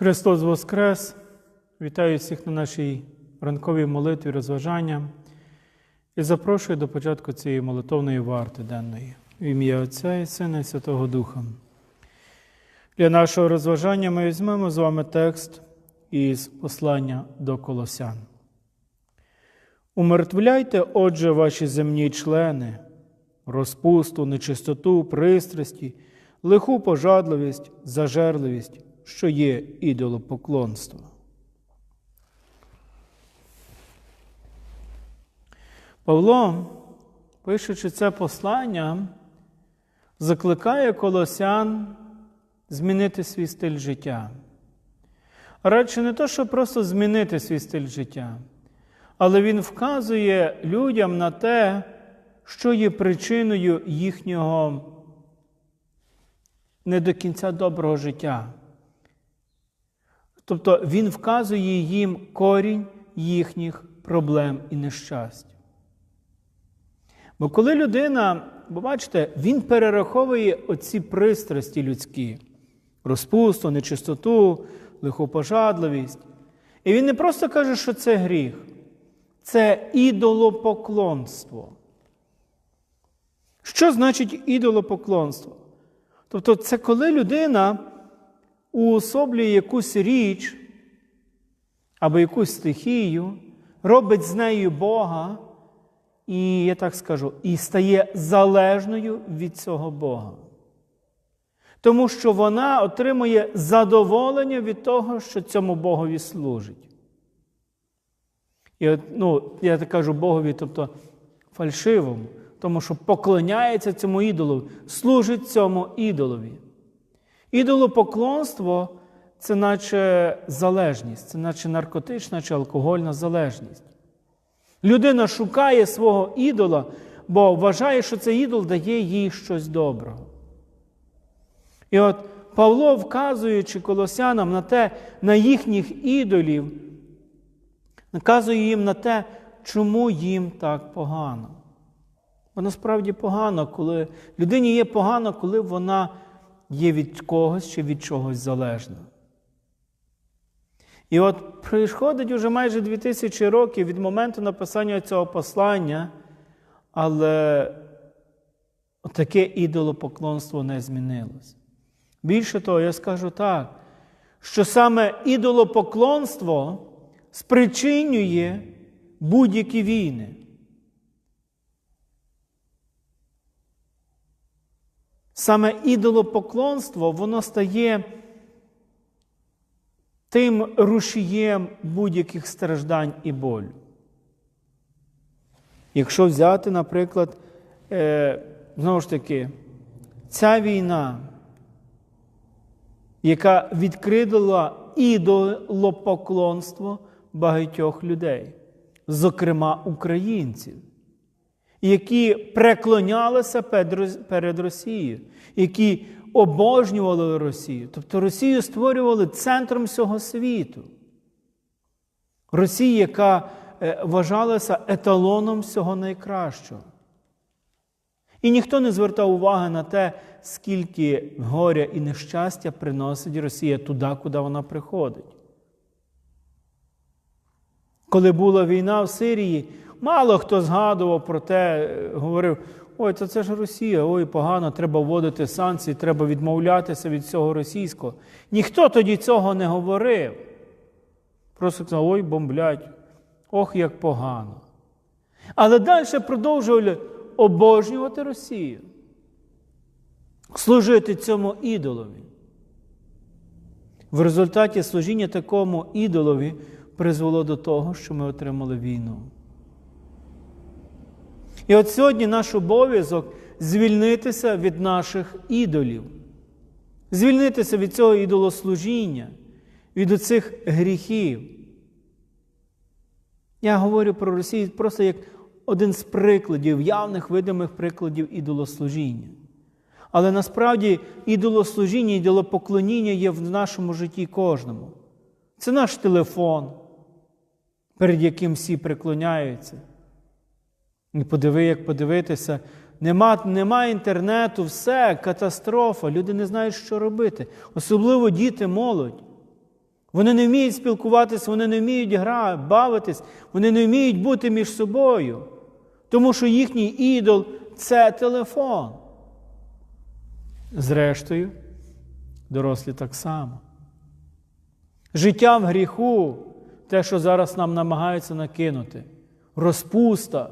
Христос Воскрес! Вітаю всіх на нашій ранковій молитві розважання і запрошую до початку цієї молитовної варти денної в ім'я Отця і Сина і Святого Духа. Для нашого розважання ми візьмемо з вами текст із послання до Колосян. Умертвляйте, отже, ваші земні члени, розпусту, нечистоту, пристрасті, лиху пожадливість, зажерливість, що є ідолопоклонство. Павло, пишучи це послання, закликає колосян змінити свій стиль життя. Радше не то, що просто змінити свій стиль життя, але він вказує людям на те, що є причиною їхнього не до кінця доброго життя. Тобто він вказує їм корінь їхніх проблем і нещасть. Бо коли людина, бо бачите, він перераховує оці пристрасті людські, розпусту, нечистоту, лихопожадливість. І він не просто каже, що це гріх, це ідолопоклонство. Що значить ідолопоклонство? Тобто, це коли людина уособлює якусь річ або якусь стихію, робить з нею Бога, і я так скажу, і стає залежною від цього Бога. Тому що вона отримує задоволення від того, що цьому Богові служить. І от, ну, я так кажу Богові, тобто фальшивому, тому що поклоняється цьому ідолу, служить цьому ідолові. Ідолопоклонство це наче залежність, це наче наркотична чи алкогольна залежність. Людина шукає свого ідола, бо вважає, що цей ідол дає їй щось доброго. І от Павло, вказуючи колосянам на те, на їхніх ідолів, наказує їм на те, чому їм так погано. Бо насправді погано, коли людині є погано, коли вона є від когось чи від чогось залежна. І от приходить уже майже 2000 років від моменту написання цього послання, але таке ідолопоклонство не змінилось. Більше того, я скажу так, що саме ідолопоклонство спричинює будь-які війни. Саме ідолопоклонство, воно стає тим рушієм будь-яких страждань і болю. Якщо взяти, наприклад, е, знову ж таки, ця війна, яка відкрила ідолопоклонство багатьох людей, зокрема українців, які преклонялися перед Росією, які обожнювали Росію. Тобто Росію створювали центром всього світу. Росія, яка вважалася еталоном всього найкращого. І ніхто не звертав уваги на те, скільки горя і нещастя приносить Росія туди, куди вона приходить. Коли була війна в Сирії, мало хто згадував про те, говорив, ой, то це ж Росія, ой, погано, треба вводити санкції, треба відмовлятися від всього російського. Ніхто тоді цього не говорив. Просто сказав, ой, бомблять, ох, як погано. Але далі продовжували обожнювати Росію, служити цьому ідолові. В результаті служіння такому ідолові призвело до того, що ми отримали війну. І от сьогодні наш обов'язок звільнитися від наших ідолів, звільнитися від цього ідолослужіння, від оцих гріхів. Я говорю про Росію просто як один з прикладів, явних видимих прикладів ідолослужіння. Але насправді ідолослужіння, ідолопоклоніння є в нашому житті кожному. Це наш телефон, перед яким всі преклоняються. І подиви, як подивитися, нема, нема інтернету, все, катастрофа, люди не знають, що робити. Особливо діти, молодь. Вони не вміють спілкуватися, вони не вміють гра, бавитись, вони не вміють бути між собою. Тому що їхній ідол це телефон. Зрештою, дорослі так само. Життя в гріху, те, що зараз нам намагаються накинути, розпуста,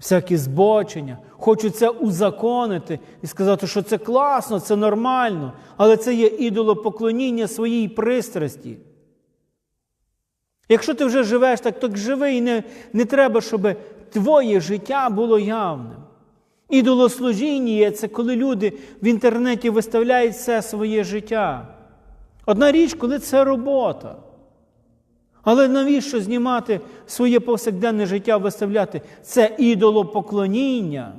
всякі збочення, хочуть це узаконити і сказати, що це класно, це нормально, але це є ідолопоклоніння своїй пристрасті. Якщо ти вже живеш так, так живи і не, не треба, щоб твоє життя було явним. Ідолослужіння це коли люди в інтернеті виставляють все своє життя. Одна річ, коли це робота. Але навіщо знімати своє повсякденне життя, виставляти? Це ідолопоклоніння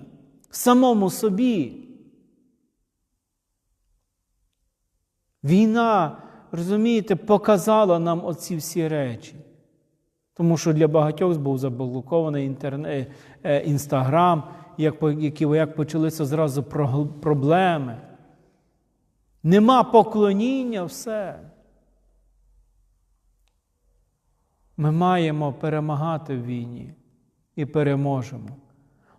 самому собі. Війна, розумієте, показала нам оці всі речі. Тому що для багатьох був заблокований інтернет, інстаграм, як, які як почалися зразу проблеми. Нема поклоніння, все. Ми маємо перемагати в війні і переможемо.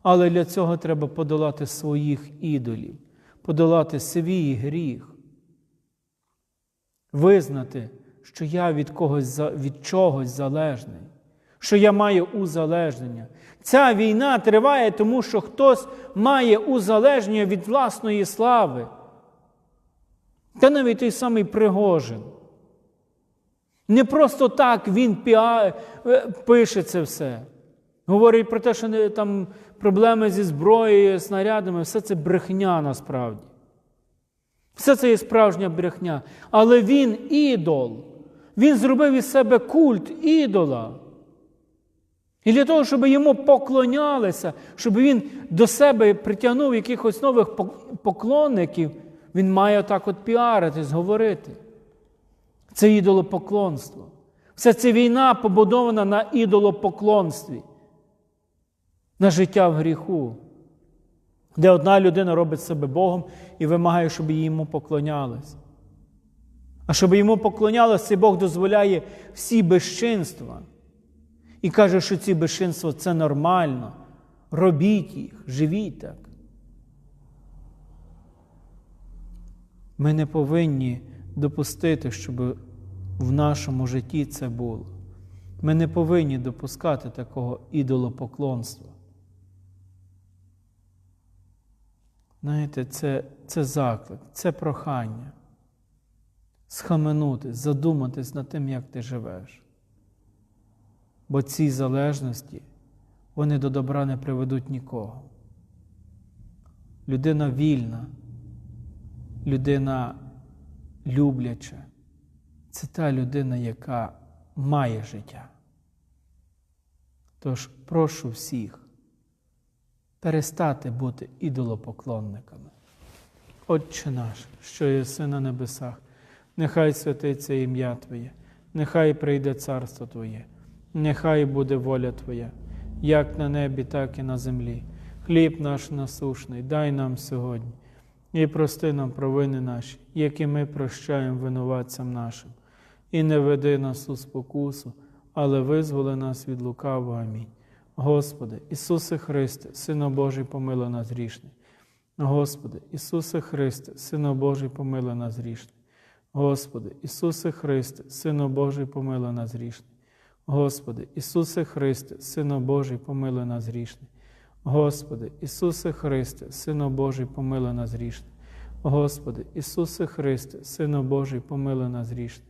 Але для цього треба подолати своїх ідолів, подолати свій гріх, визнати, що я від когось від чогось залежний, що я маю узалежнення. Ця війна триває, тому що хтось має узалежнення від власної слави. Та навіть той самий Пригожин. Не просто так він піа... пише це все. Говорить про те, що там проблеми зі зброєю, снарядами, все це брехня насправді. Все це є справжня брехня. Але він ідол. Він зробив із себе культ ідола. І для того, щоб йому поклонялися, щоб він до себе притягнув якихось нових поклонників, він має так от піаритись, говорити. Це ідолопоклонство. Вся ця війна побудована на ідолопоклонстві, на життя в гріху, де одна людина робить себе Богом і вимагає, щоб йому поклонялись. А щоб йому поклонялись, цей Бог дозволяє всі безчинства. І каже, що ці безчинства це нормально. Робіть їх, живіть так. Ми не повинні допустити, щоб в нашому житті це було. Ми не повинні допускати такого ідолопоклонства. Знаєте, це, це заклик, це прохання. Схаменути, задуматись над тим, як ти живеш. Бо ці залежності, вони до добра не приведуть нікого. Людина вільна, людина любляча. Це та людина, яка має життя. Тож прошу всіх перестати бути ідолопоклонниками. Отче наш, що єси на небесах, нехай святиться ім'я Твоє, нехай прийде царство Твоє, нехай буде воля Твоя, як на небі, так і на землі. Хліб наш насушний, дай нам сьогодні і прости нам провини наші, які ми прощаємо винуватцям нашим, і не веди нас у спокусу, але визволи нас від лукавого. Амінь. Господи, Ісусе Христе, Сино Божий, помилуй нас грішний. Господи, Ісусе Христе, Сино Божий, помилуй нас грішний. Господи, Ісусе Христе, Сино Божий, помилуй нас грішний. Господи, Ісусе Христе, Сино Божий, помилуй нас грішний. Господи, Ісусе Христе, Сино Божий, помилуй нас грішний. Господи, Ісусе Христе, Сино Божий, помилуй нас грішний.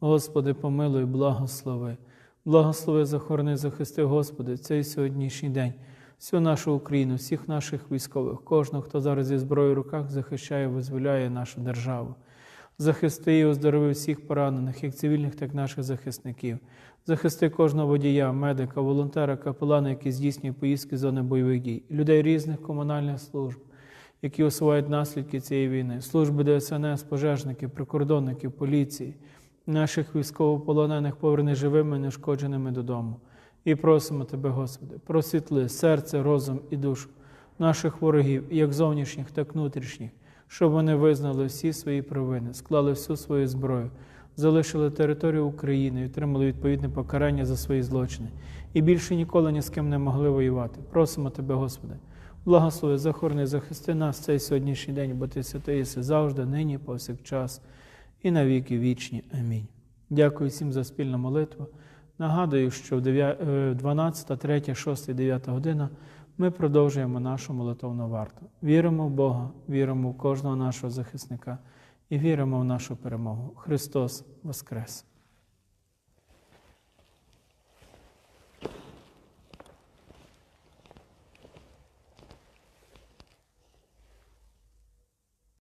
Господи, помилуй, благослови. Благослови, захорони, захисти, Господи, цей сьогоднішній день, всю нашу Україну, всіх наших військових, кожного, хто зараз зі зброєю в руках захищає, визволяє нашу державу. Захисти і оздорови всіх поранених, як цивільних, так і наших захисників. Захисти кожного водія, медика, волонтера, капелана, які здійснює поїздки з зони бойових дій, людей різних комунальних служб, які усувають наслідки цієї війни, служби ДСНС, пожежників, прикордонників, поліції, наших військовополонених поверни живими, нешкодженими додому. І просимо Тебе, Господи, просвітли серце, розум і душу наших ворогів, як зовнішніх, так і внутрішніх, щоб вони визнали всі свої провини, склали всю свою зброю, залишили територію України отримали відповідне покарання за свої злочини. І більше ніколи ні з ким не могли воювати. Просимо Тебе, Господи, благослови, захорони, захисти нас цей сьогоднішній день, бо Ти святий завжди, нині, повсякчас і на віки вічні. Амінь. Дякую всім за спільну молитву. Нагадую, що в 9 е, 12, 3, 6, 9 година ми продовжуємо нашу молитовну варту. Віримо в Бога, віримо в кожного нашого захисника і віримо в нашу перемогу. Христос Воскрес!